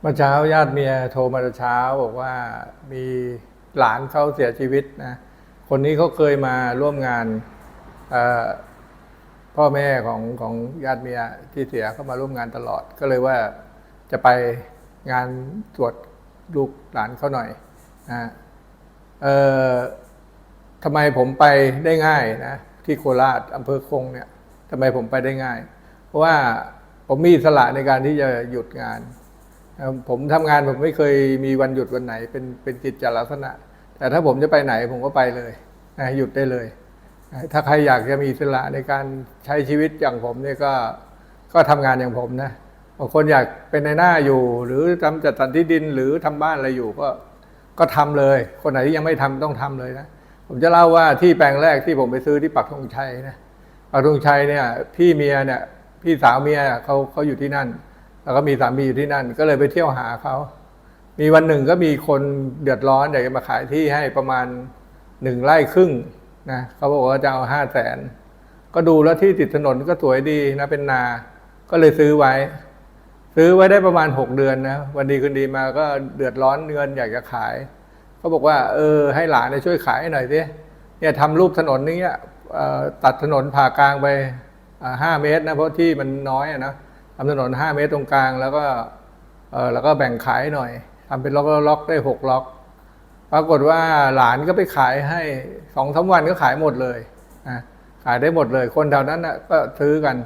เมื่อเช้าญาติเมียโทรมาแต่เช้าบอกว่ามีหลานเขาเสียชีวิตนะคนนี้เขาเคยมาร่วมงานพ่อแม่ของของญาติเมียที่เสียเขามาร่วมงานตลอด ก็เลยว่าจะไปงานตรวจลูกหลานเขาหน่อยนะเอ่อทำไมผมไปได้ง่ายนะที่โคราชอำเภอคงเนี่ยทำไมผมไปได้ง่าย เพราะว่าผมมีสละในการที่จะหยุดงาน ผมทำงานผมไม่เคยมีวันหยุดวันไหนเป็นเป็นกิตจลักษณะ แต่ถ้าผมจะไปไหนผมก็ไปเลยหยุดได้เลย ถ้าใครอยากจะมีอิสระในการใช้ชีวิตอย่างผมเนี่ยก็ก็ทำงานอย่างผมนะบางคนอยากเป็นในหน้าอยู่ หรือทำจัดสรรที่ดินหรือทำบ้านอะไรอยู่ก็ก็ทำเลย คนไหนที่ยังไม่ทำต้องทำเลยนะผมจะเล่าว่าที่แปลงแรกที่ผมไปซื้อที่ปักธงชัยนะปักธงชัยเนี่ยพี่เมียเนี่ยพี่สาวเมียเขาเขาอยู่ที่นั่น แล้วก็มีสามีอยู่ที่นั่น ก็เลยไปเที่ยวหาเขา มีวันหนึ่งก็มีคนเดือดร้อนอยากจะมาขายที่ให้ประมาณหนึ่งไร่ครึ่งนะเขาบอกว่าจะเอาห้าแสนก็ดูแล้วที่ติดถนนก็สวยดีนะเป็นนา ก็เลยซื้อไว้ ซื้อไว้ได้ประมาณหกเดือนนะวันดีคืนดีมาก็เดือดร้อนเงินอยากจะขายเขาบอกว่า เออ ให้หลานช่วยขายหน่อยสิเนี่ยทำรูปถนนนี้ตัดถนนผ่ากลางไปห้าเมตรนะเพราะที่มันน้อยนะ ทำถนนห้าเมตรตรงกลาง แล้วก็เออแล้วก็แบ่งขายหน่อยทำเป็นล็อกๆล็อกได้หกล็อก ปรากฏว่าหลานก็ไปขายให้สองสามวันก็ขายหมดเลยนะขายได้หมดเลย คนแถวนั้นนะก็ซื้อกัน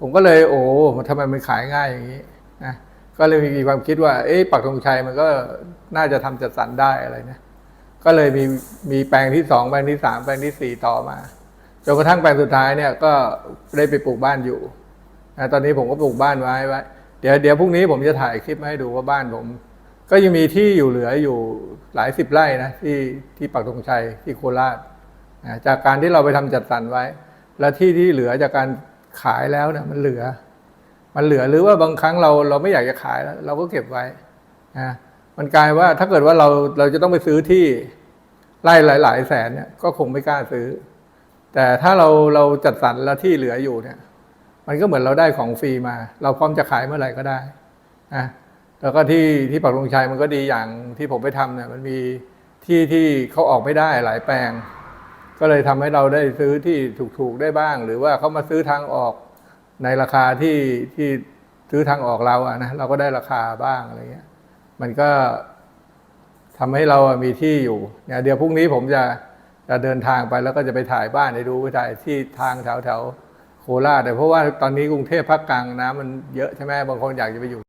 ผมก็เลย โอ้ทำไมมันขายง่ายอย่างนี้นะก็เลยมีความคิดว่า เอ๊ะปักธงชัยมันก็น่าจะทำจัดสรรได้อะไรนะก็เลยมีมีแปลงที่สองแปลงที่สามแปลงที่สี่ต่อมาจนกระทั่งแปลงสุดท้ายเนี่ยก็ได้ไปปลูกบ้านอยู่ นะตอนนี้ผมก็ปลูกบ้านไว้ไว้เดี๋ยวเดี๋ยวพรุ่งนี้ผมจะถ่ายคลิปมาให้ดูว่าบ้านผม ก็ยังมีที่อยู่เหลืออยู่หลายสิบไร่นะที่ที่ปักธงชัยที่โคราชนะจากการที่เราไปทำจัดสรรไว้ แล้วที่ที่เหลือจากการขายแล้วเนี่ยมันเหลือ มันเหลือหรือว่าบางครั้งเราเราไม่อยากจะขายแล้ว เราก็เก็บไว้นะมันกลายว่าถ้าเกิดว่าเราเราจะต้องไปซื้อที่ไร่หลาย ๆ แสนเนี่ยก็คงไม่กล้าซื้อ แต่ถ้าเราเราจัดสรรแล้วที่เหลืออยู่เนี่ย มันก็เหมือนเราได้ของฟรีมา เราพร้อมจะขายเมื่อไหร่ก็ได้นะแล้วก็ที่ที่ปักธงชัยมันก็ดีอย่างที่ผมไปทำเนี่ยมันมีที่ที่เขาออกไม่ได้หลายแปลง ก็เลยทำให้เราได้ซื้อที่ถูกๆได้บ้าง หรือว่าเขามาซื้อทางออกในราคาที่ที่ซื้อทางออกเราอะนะเราก็ได้ราคาบ้างอะไรเงี้ย มันก็ทำให้เรามีที่อยู่เนี่ยเดี๋ยวพรุ่งนี้ผมจะจะเดินทางไปแล้วก็จะไปถ่ายบ้านให้ดูไปถ่ายที่ทางแถวแถว โคราชแต่เพราะว่าตอนนี้กรุงเทพภาคกลางน้ำมันเยอะใช่ไหมบางคนอยากจะไปอยู่